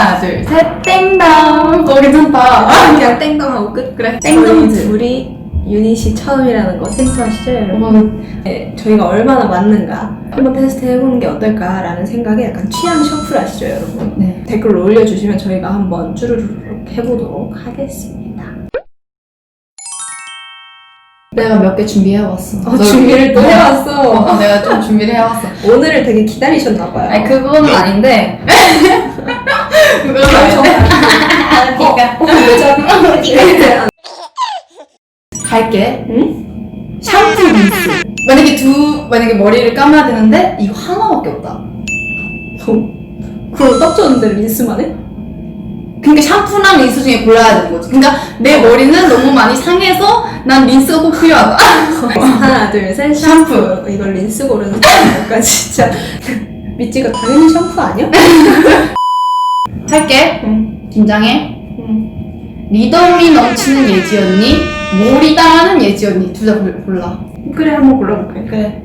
하나, 둘, 셋, 땡당. 어, 괜찮다. 그냥 땡덩하고 끝. 그래. 땡덩 저희 둘이 유닛이 처음이라는 거 생소하시죠, 여러분? 어머, 네, 저희가 얼마나 맞는가 한번 테스트 해보는 게 어떨까라는 생각에 약간 취향 셔플 아시죠, 여러분? 네. 댓글 올려주시면 저희가 한번 쭈루루룩 해보도록 하겠습니다. 내가 몇 개 준비해 왔어. 어, 준비를 또 해왔어. 어, 내가 좀 준비를 해왔어. 오늘을 되게 기다리셨나봐요. 아니, 그거는 아닌데. 갈게. 응? 샴푸 린스. 만약에 두, 만약에 머리를 감아야 되는데, 이거 하나밖에 없다. 그럼 딱 좋은데 린스만 해? 그러니까 샴푸랑 린스 중에 골라야 되는 거지. 그러니까 내 머리는 너무 많이 상해서 난 린스가 꼭 필요하다. 하나, 둘, 셋, 샴푸. 이걸 린스 고르는 사람이니까 진짜. 미찌가 당연히 샴푸 아니야? 할게. 응. 긴장해. 응. 리더미 넘치는 예지 언니, 몰이 당하는 예지 언니. 둘 다 골라. 그래, 한번 골라볼게. 그래.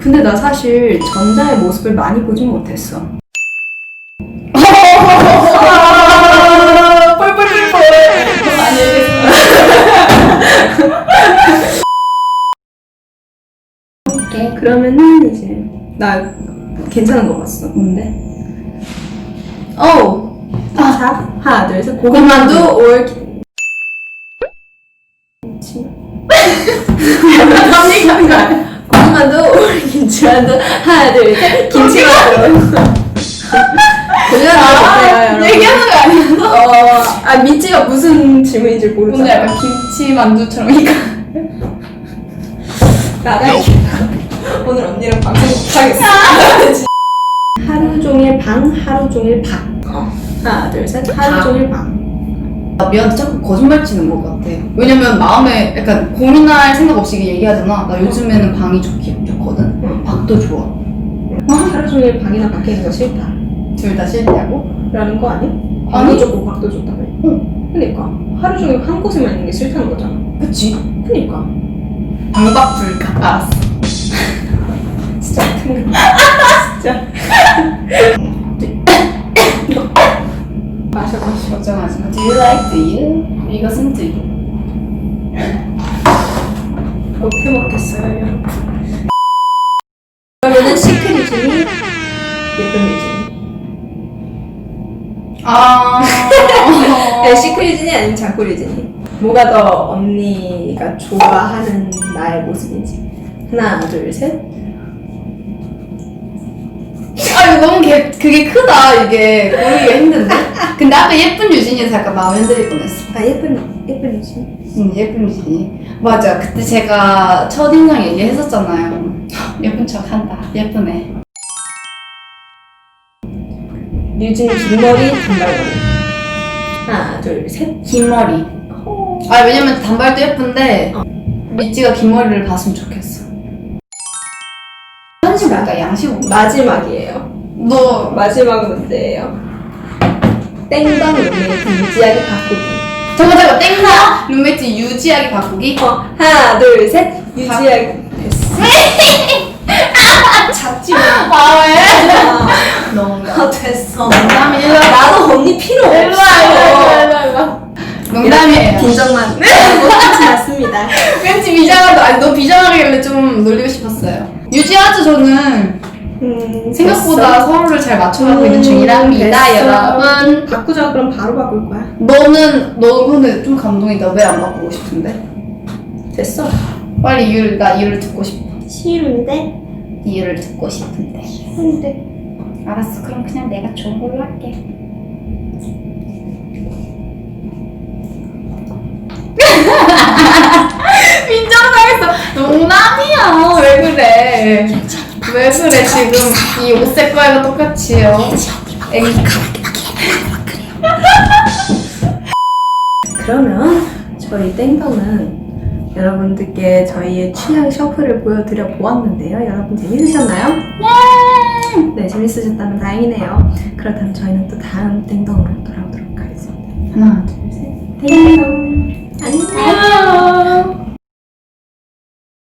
근데 나 사실 전자의 모습을 많이 보진 못했어. 뻘뻘뻘뻘. 많이 오케이. 그러면은 이제 나 괜찮은 거 봤어. 뭔데? 어. 자, 하나, 둘, 셋. 고구마도. 깜찍한 거. 고구마도 올 김치만두 하나, 둘, 셋. 김치만두. 고구마도 어때요, 여러분? 얘기하는 거 아니었어? 어, 아 미찌가 무슨 질문인지 오늘 모르잖아. 약간 김치 만두처럼 이거. 오늘 언니랑 방송 못하겠어. 하루 종일 방, 하루 종일 박. 어. 하나, 둘, 셋. 하루 박. 종일 방. 나 미안한데 자꾸 거짓말 치는 것 같아. 왜냐면 마음에 약간 고민할 생각 없이 얘기하잖아. 나 요즘에는 방이 좋기, 좋거든. 응. 박도 좋아. 하루 종일 방이나 밖에 있는 거 싫다. 둘 다 싫다고? 라는 거? 아니. 방도 좋고 밖도 좋다며. 응. 그니까. 하루 종일 한 곳에만 있는 게 싫다는 거잖아. 그치. 그니까. 방박 불가. 알았어. 진짜 같은 거. 진짜. 마셔, 마셔. 걱정하지 마. Do you like you? 이것은 you. 어떻게 먹겠어요, 여러분? 그러면은 시크 유진이, 예쁜 유진이. 아. 네, 시크 유진이 아니면 유진이. 뭐가 더 언니가 좋아하는 나의 모습인지. 하나, 둘, 셋. 너무 개, 그게 크다, 이게. 고르기가 힘든데? 근데 아까 예쁜 유진이에서 약간 마음에 흔들릴 뻔했어. 아, 예쁜, 예쁜 유진이. 응, 예쁜 유진이. 맞아. 그때 제가 첫인상 얘기했었잖아요. 예쁜 척 한다. 예쁘네. 유진이 긴 머리, 단발머리. 하나, 둘, 셋. 긴 머리. 아, 왜냐면 단발도 예쁜데, 미찌가 긴 머리를 봤으면 좋겠어. 한식 뭘까? 양식? 마지막이에요. 너, 마지막 문제예요. 땡당 룸메이트 유지하기 바꾸기. 잠깐, 잠깐, 땡사! 룸메이트 유지하기 바꾸기? 어, 하나, 둘, 셋. 유지하기. 됐어. 잡지 마. 아, 왜? 아, 농담. 됐어. 농담이에요. 나도 언니 필요 없어. 일로 와, 일로 와, 일로 와, 일로 와. 농담이에요. 빈정만. 끝이 났습니다. 왠지 비장하다. 아니, 너 비장하길래 좀 놀리고 싶었어요. 유지하죠, 저는. 음, 생각보다 서로를 잘 맞춰가고 음, 있는 중이랍니다, 됐어. 여러분. 바꾸자 그럼 바로 바꿀 거야. 너는, 너 근데 좀 감동이다. 왜 안 바꾸고 싶은데? 됐어. 빨리 이유를, 나 이유를 듣고 싶어. 싫은데? 이유를 듣고 싶은데. 싫은데. 알았어. 그럼 그냥 내가 좋은 걸로 할게. 민정당했어. 농담이야. 왜 그래? 왜 그래 지금 이 옷 색깔과 똑같이요. 애기 그러면 저희 땡덩은 여러분들께 저희의 취향 셔플을 보여드려 보았는데요. 여러분 재밌으셨나요? 네, 재밌으셨다면 다행이네요. 그렇다면 저희는 또 다음 땡덩으로 돌아오도록 하겠습니다. 하나 둘 셋. 땡덩!